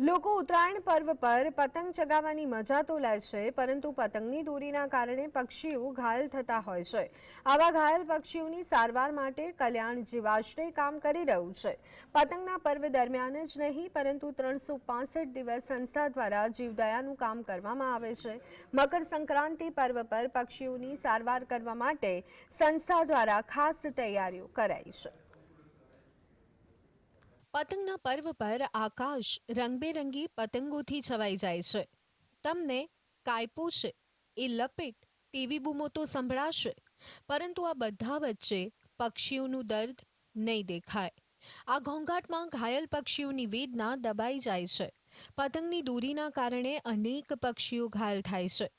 લોકો ઉત્તરાયણ પર્વ પર પતંગ ચગાવવાની મજા તો લે છે, પરંતુ પતંગની દોરીના કારણે પક્ષીઓ ઘાયલ થતા હોય છે. આવા ઘાયલ પક્ષીઓની સારવાર માટે કલ્યાણ જીવાશ્રય કામ કરી રહ્યું છે. પતંગના પર્વ દરમિયાન જ નહીં, પરંતુ ત્રણસો દિવસ સંસ્થા દ્વારા જીવદયાનું કામ કરવામાં આવે છે. મકર સંક્રાંતિ પર્વ પર પક્ષીઓની સારવાર કરવા માટે સંસ્થા દ્વારા ખાસ તૈયારીઓ કરાઈ છે. પતંગના પર્વ પર આકાશ રંગબેરંગી પતંગોથી છવાઈ જાય છે. તમને કાયપો છે, એ લપેટ ટીવી બૂમો તો સંભળાશે, પરંતુ આ બધા વચ્ચે પક્ષીઓનું દર્દ નહીં દેખાય. આ ઘોંઘાટમાં ઘાયલ પક્ષીઓની વેદના દબાઈ જાય છે. પતંગની દૂરીના કારણે અનેક પક્ષીઓ ઘાયલ થાય છે.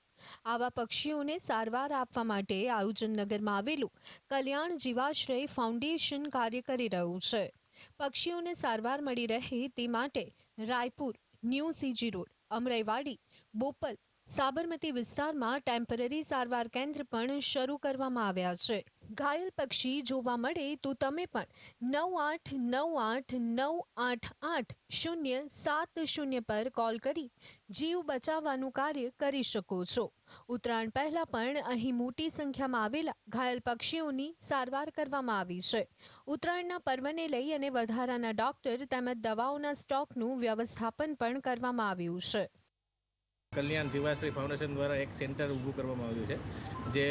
આવા પક્ષીઓને સારવાર આપવા માટે આયોજનનગરમાં આવેલું કલ્યાણ જીવાશ્રય ફાઉન્ડેશન કાર્ય કરી રહ્યું છે. પક્ષીઓને સારવાર મળી રહે તે માટે Raipur, new CG road, Amraiwadi, Bopal, Sabarmati વિસ્તારમાં ટેમ્પરરી સારવાર કેન્દ્ર પણ શરૂ કરવામાં આવ્યા છે. ઘાયલ પક્ષી જોવા મળે તો તમે પણ નવ આઠ નવ આઠ નવ આઠ આઠ શૂન્ય સાત શૂન્ય પર કોલ કરી જીવ બચાવવાનું કાર્ય કરી શકો છો. ઉત્તરાયણ પહેલાં પણ અહીં મોટી સંખ્યામાં આવેલા ઘાયલ પક્ષીઓની સારવાર કરવામાં આવી છે. ઉત્તરાયણના પર્વને લઈ અને વધારાના ડોક્ટર તેમજ દવાઓના સ્ટોકનું વ્યવસ્થાપન પણ કરવામાં આવ્યું છે. કલ્યાણ જીવાશ્રી ફાઉન્ડેશન દ્વારા એક સેન્ટર ઊભું કરવામાં આવ્યું છે, જે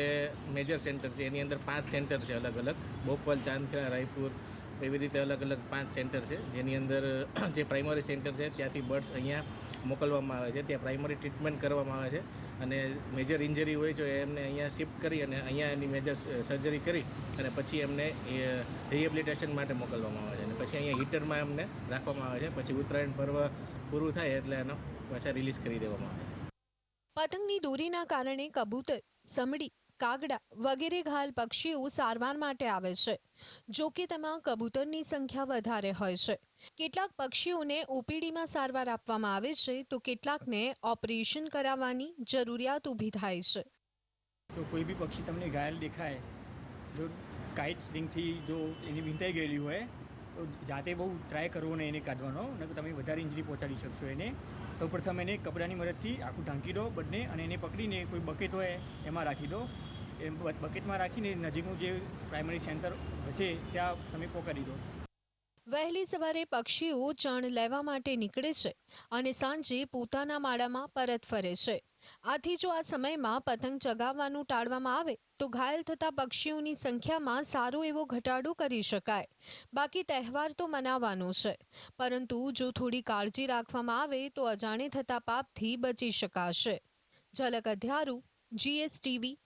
મેજર સેન્ટર છે. એની અંદર પાંચ સેન્ટર છે અલગ અલગ. બોપલ, ચાંદખેડા, રાયપુર એવી રીતે અલગ અલગ પાંચ સેન્ટર છે. જેની અંદર જે પ્રાઇમરી સેન્ટર છે, ત્યાંથી બર્ડ્સ અહીંયા મોકલવામાં આવે છે. ત્યાં પ્રાઇમરી ટ્રીટમેન્ટ કરવામાં આવે છે. અને મેજર ઇન્જરી હોય છે, એમને અહીંયા શિફ્ટ કરી અને અહીંયા એની મેજર સર્જરી કરી અને પછી એમને રિહેબિલિટેશન માટે મોકલવામાં આવે છે. અને પછી અહીંયા હીટરમાં એમને રાખવામાં આવે છે. પછી ઉત્તરાયણ પર્વ પૂરું થાય એટલે એનો પાછા રિલીઝ કરી દેવામાં આવે છે. પતંગની દોરીના કારણે કબૂતર સમડી કાગડા વગેરે ઘાયલ પક્ષીઓ સારવાર માટે આવે છે, જો કે તેમાં કબૂતરની સંખ્યા વધારે હોય છે. કેટલાક પક્ષીઓને ઓપીડીમાં સારવાર આપવામાં આવે છે, તો કેટલાકને ઓપરેશન કરાવવાની જરૂરિયાત ઊભી થાય છે. જો કોઈ બી પક્ષી તમને ઘાયલ દેખાય, જો કાઇટ સ્ટ્રિંગથી જો એની વિંધાઈ ગયેલી હોય જાતે બહુ ટ્રાય કરવો ને એને કાઢવાનો નહીં તમે વધારે ઇન્જરી પહોંચાડી શકશો એને. સૌપ્રથમ એને કપડાની મદદથી આખું ઢાંકી દો બંને અને એને પકડીને કોઈ બકેટ હોય એમાં રાખી દો. એ બકેટમાં રાખીને નજીકનું જે પ્રાઇમરી સેન્ટર હશે, ત્યાં તમે પોકારી દો. વહેલી સવારે પક્ષીઓ ચણ લેવા માટે નીકળે છે અને સાંજે પોતાના માળામાં પરત ફરે છે. આથી જો આ સમયમાં પતંગ ચગાવવાનું ટાળવામાં આવે, તો ઘાયલ થતા પક્ષીઓની સંખ્યામાં સારો એવો ઘટાડો કરી શકાય. બાકી તહેવાર તો મનાવવાનો છે, પરંતુ જો થોડી કાળજી રાખવામાં આવે, તો અજાણે થતા પાપથી બચી શકાશે. ઝલક અધ્યારું જીએસટીવી